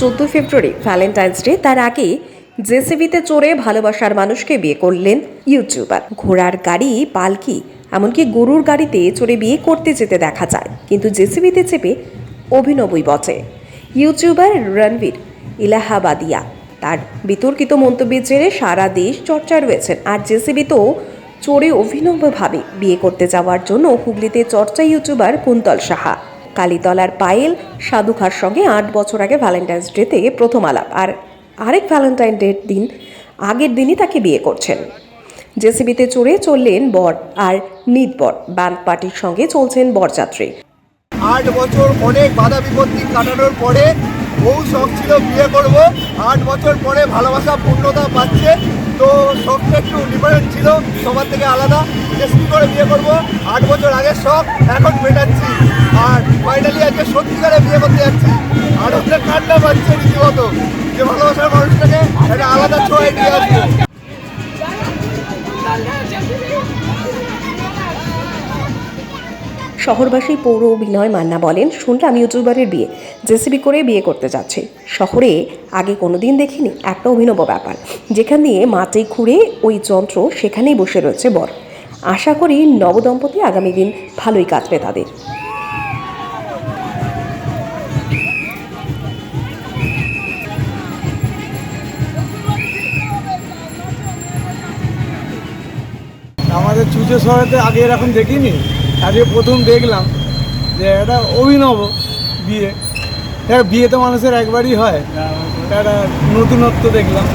চোদ্দ ফেব্রুয়ারি Valentine's day তার আগে জেসিবিতে চড়ে ভালোবাসার মানুষকে বিয়ে করলেন ইউটিউবার। ঘোড়ার গাড়ি, পালকি, এমনকি গরুর গাড়িতে চড়ে বিয়ে করতে যেতে দেখা যায়, কিন্তু জেসিবিতে চেপে অভিনবই বটে। ইউটিউবার রণবীর ইলাহাবাদিয়া তার বিতর্কিত মন্তব্যের জেরে সারা দেশ চর্চা রয়েছেন আর জেসিবিতেও চড়ে অভিনবভাবে বিয়ে করতে যাওয়ার জন্য হুগলিতে চর্চা ইউটিউবার কুন্তল সাহা। কালীতলার পায়েল সাধুখার সঙ্গে আট বছর আগে ভ্যালেন্টাইন্স ডেতে প্রথম আলাপ। আর আরেক ভ্যালেন্টাইন ডের দিন, আগের দিনই তাকে বিয়ে করছেন। জেসিবিতে চড়ে চললেন বর আর নিত বর। ব্যান্ড পার্টির সঙ্গে চলছেন বরযাত্রী। আট বছর অনেক বাধা বিপত্তি কাটানোর পরে বহু শখ ছিল বিয়ে করব। আট বছর পরে ভালোবাসা, পূর্ণতা পাচ্ছে। তো ছিল, সবার থেকে আলাদা। যে কী করে বিয়ে করব, আট বছর আগে সব এখন মেটাচ্ছি। আর ফাইনালি আজকে সত্যিকারে বিয়ে করতে যাচ্ছি। আর ওদের ঠান্ডা পাচ্ছে রীতিমতো। যে ভালোবাসার মানুষটাকে একটা আলাদা ছোঁয়ায় নিয়ে আসব। শহরবাসী পৌর অভিনয় মান্না বলেন, শুনলাম ইউটিউবারের বিয়ে। জেসিবি করে বিয়ে করতে যাচ্ছে। শহরে আগে কোনো দিন দেখিনি, একটা অভিনব ব্যাপার। যেখান দিয়ে মাটি খুঁড়ে ওই যন্ত্র সেখানেই বসে রয়েছে বর। আশা করি নবদম্পতি আগামী দিন ভালোই কাটবে তাদের। আমাদের চুচে শহরেতে আগে এরকম দেখিনি। আজকে প্রথম দেখলাম যে এটা অভিনব বিয়ে। হ্যাঁ বিয়ে তো মানুষের একবারই হয়। একটা নতুনত্ব দেখলাম।